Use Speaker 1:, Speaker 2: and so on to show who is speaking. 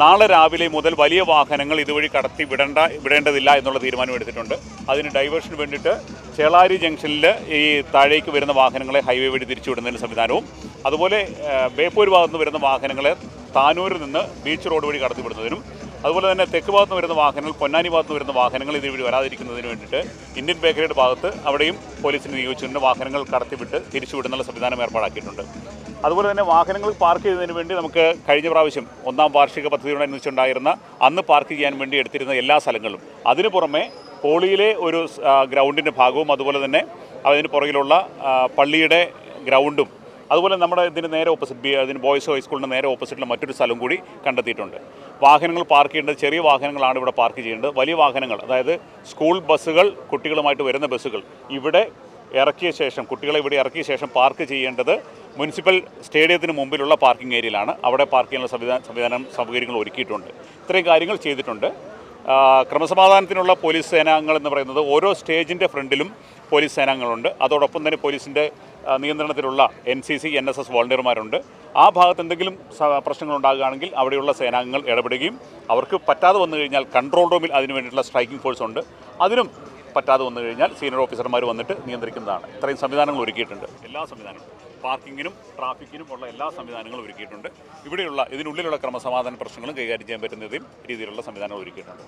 Speaker 1: നാളെ രാവിലെ മുതൽ വലിയ വാഹനങ്ങൾ ഇതുവഴി കടത്തി വിടേണ്ട വിടേണ്ടതില്ല എന്നുള്ള തീരുമാനം എടുത്തിട്ടുണ്ട്. അതിന് ഡൈവേഷന് വേണ്ടിയിട്ട് ചേളാരി ജംഗ്ഷനിൽ ഈ താഴേക്ക് വരുന്ന വാഹനങ്ങളെ ഹൈവേ വഴി തിരിച്ചുവിടുന്നതിന് സംവിധാനവും അതുപോലെ ബേപ്പൂർ ഭാഗത്ത് നിന്ന് വരുന്ന വാഹനങ്ങളെ താനൂരിൽ നിന്ന് ബീച്ച് റോഡ് വഴി കടത്തിവിടുന്നതിനും അതുപോലെ തന്നെ തെക്ക് ഭാഗത്ത് വരുന്ന വാഹനങ്ങൾ പൊന്നാനി ഭാഗത്ത് വരുന്ന വാഹനങ്ങൾ ഇതുവഴി വരാതിരിക്കുന്നതിന് വേണ്ടിയിട്ട് ഇന്ത്യൻ ബേക്കറിയുടെ ഭാഗത്ത് അവിടെയും പോലീസിന് നിയോഗിച്ചിട്ടുണ്ട്. വാഹനങ്ങൾ കടത്തിവിട്ട് തിരിച്ചുവിടുന്നുള്ള സംവിധാനം ഏർപ്പാടാക്കിയിട്ടുണ്ട്. അതുപോലെ തന്നെ വാഹനങ്ങൾ പാർക്ക് ചെയ്യുന്നതിന് വേണ്ടി നമുക്ക് കഴിഞ്ഞ പ്രാവശ്യം ഒന്നാം വാർഷിക പദ്ധതിയോടനുസരിച്ചുണ്ടായിരുന്ന അന്ന് പാർക്ക് ചെയ്യാൻ വേണ്ടി എടുത്തിരുന്ന എല്ലാ സ്ഥലങ്ങളും അതിനു പുറമെ പോളിയിലെ ഒരു ഗ്രൗണ്ടിന്റെ ഭാഗവും അതുപോലെ തന്നെ അതിന് പുറകിലുള്ള പള്ളിയുടെ ഗ്രൗണ്ടും അതുപോലെ നമ്മുടെ ഇതിന് നേരെ ഓപ്പോസിറ്റ് ബി അതിന് ബോയ്സ് ഹൈസ്കൂളിന്റെ നേരെ ഓപ്പോസിറ്റിൽ മറ്റൊരു സ്ഥലം കൂടി കണ്ടെത്തിയിട്ടുണ്ട്. വാഹനങ്ങൾ പാർക്ക് ചെയ്യേണ്ടത് ചെറിയ വാഹനങ്ങളാണ് ഇവിടെ പാർക്ക് ചെയ്യേണ്ടത്. വലിയ വാഹനങ്ങൾ അതായത് സ്കൂൾ ബസ്സുകൾ കുട്ടികളുമായിട്ട് വരുന്ന ബസ്സുകൾ ഇവിടെ ഇറക്കിയ ശേഷം കുട്ടികളെ ഇവിടെ ഇറക്കിയ ശേഷം പാർക്ക് ചെയ്യേണ്ടത് മുനിസിപ്പൽ സ്റ്റേഡിയത്തിന് മുമ്പിലുള്ള പാർക്കിംഗ് ഏരിയയിലാണ് അവിടെ പാർക്ക് ചെയ്യാനുള്ള സംവിധാനം സംവിധാനം സൗകര്യങ്ങൾ ഒരുക്കിയിട്ടുണ്ട്. ഇത്രയും കാര്യങ്ങൾ ചെയ്തിട്ടുണ്ട്. ക്രമസമാധാനത്തിനുള്ള പോലീസ് സേനാംഗങ്ങൾ എന്ന് പറയുന്നത് ഓരോ സ്റ്റേജിന്റെ ഫ്രണ്ടിലും പോലീസ് സേനാംഗങ്ങളുണ്ട്. അതോടൊപ്പം തന്നെ പോലീസിന്റെ നിയന്ത്രണത്തിലുള്ള N C C N S S വോളണ്ടിയർമാരുണ്ട്. ആ ഭാഗത്ത് എന്തെങ്കിലും പ്രശ്നങ്ങളുണ്ടാകുകയാണെങ്കിൽ അവിടെയുള്ള സേനാംഗങ്ങൾ ഇടപെടുകയും അവർക്ക് പറ്റാതെ വന്നു കഴിഞ്ഞാൽ കൺട്രോൾ റൂമിൽ അതിന് വേണ്ടിയിട്ടുള്ള സ്ട്രൈക്കിംഗ് ഫോഴ്സ് ഉണ്ട്. അതിനും പറ്റാതെ വന്നു കഴിഞ്ഞാൽ സീനിയർ ഓഫീസർമാർ വന്നിട്ട് നിയന്ത്രിക്കുന്നതാണ്. ഇത്രയും സംവിധാനങ്ങൾ ഒരുക്കിയിട്ടുണ്ട്. എല്ലാ സംവിധാനങ്ങളും പാർക്കിങ്ങിനും ട്രാഫിക്കിനും ഉള്ള എല്ലാ സംവിധാനങ്ങളും ഒരുക്കിയിട്ടുണ്ട്. ഇവിടെയുള്ള ഇതിനുള്ളിലുള്ള ക്രമസമാധാന പ്രശ്നങ്ങളും കൈകാര്യം ചെയ്യാൻ പറ്റുന്ന രീതിയിലുള്ള സംവിധാനങ്ങൾ ഒരുക്കിയിട്ടുണ്ട്.